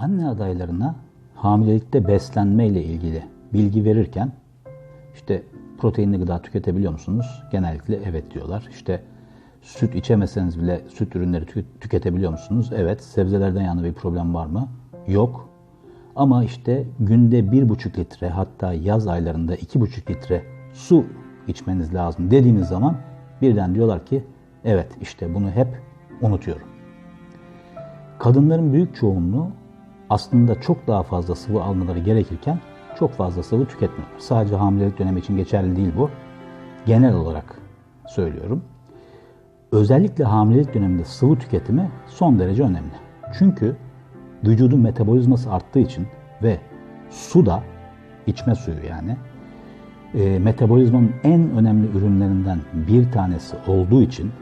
Anne adaylarına hamilelikte beslenme ile ilgili bilgi verirken işte proteinli gıda tüketebiliyor musunuz? Genellikle evet diyorlar. İşte süt içemeseniz bile süt ürünleri tü- tüketebiliyor musunuz? Evet. Sebzelerden yana bir problem var mı? Yok. Ama işte günde bir buçuk litre hatta yaz aylarında iki buçuk litre su içmeniz lazım dediğimiz zaman birden diyorlar ki evet işte bunu hep unutuyorum. Kadınların büyük çoğunluğu aslında çok daha fazla sıvı almaları gerekirken çok fazla sıvı tüketmiyorlar. Sadece hamilelik dönemi için geçerli değil bu. Genel olarak söylüyorum. Özellikle hamilelik döneminde sıvı tüketimi son derece önemli. Çünkü vücudun metabolizması arttığı için ve su da içme suyu yani e, metabolizmanın en önemli ürünlerinden bir tanesi olduğu için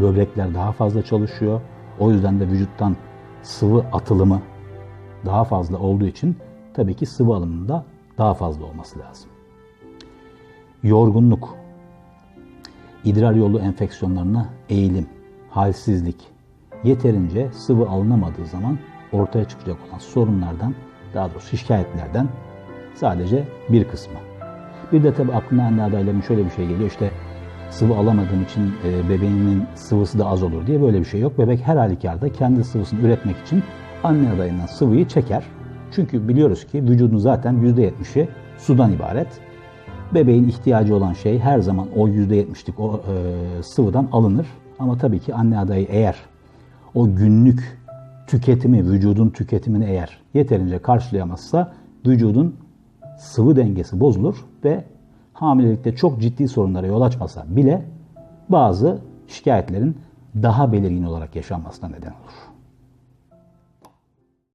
böbrekler daha fazla çalışıyor. O yüzden de vücuttan sıvı atılımı daha fazla olduğu için tabii ki sıvı alımının da daha fazla olması lazım. Yorgunluk, idrar yolu enfeksiyonlarına eğilim, halsizlik, yeterince sıvı alınamadığı zaman ortaya çıkacak olan sorunlardan, daha doğrusu şikayetlerden sadece bir kısmı. Bir de tabii aklına anne adaylarının şöyle bir şey geliyor işte sıvı alamadığım için e, bebeğinin sıvısı da az olur diye böyle bir şey yok. Bebek her halükarda kendi sıvısını üretmek için anne adayından sıvıyı çeker. Çünkü biliyoruz ki vücudun zaten %70'i sudan ibaret. Bebeğin ihtiyacı olan şey her zaman o %70'lik o e, sıvıdan alınır. Ama tabii ki anne adayı eğer o günlük tüketimi, vücudun tüketimini eğer yeterince karşılayamazsa vücudun sıvı dengesi bozulur ve hamilelikte çok ciddi sorunlara yol açmasa bile bazı şikayetlerin daha belirgin olarak yaşanmasına neden olur.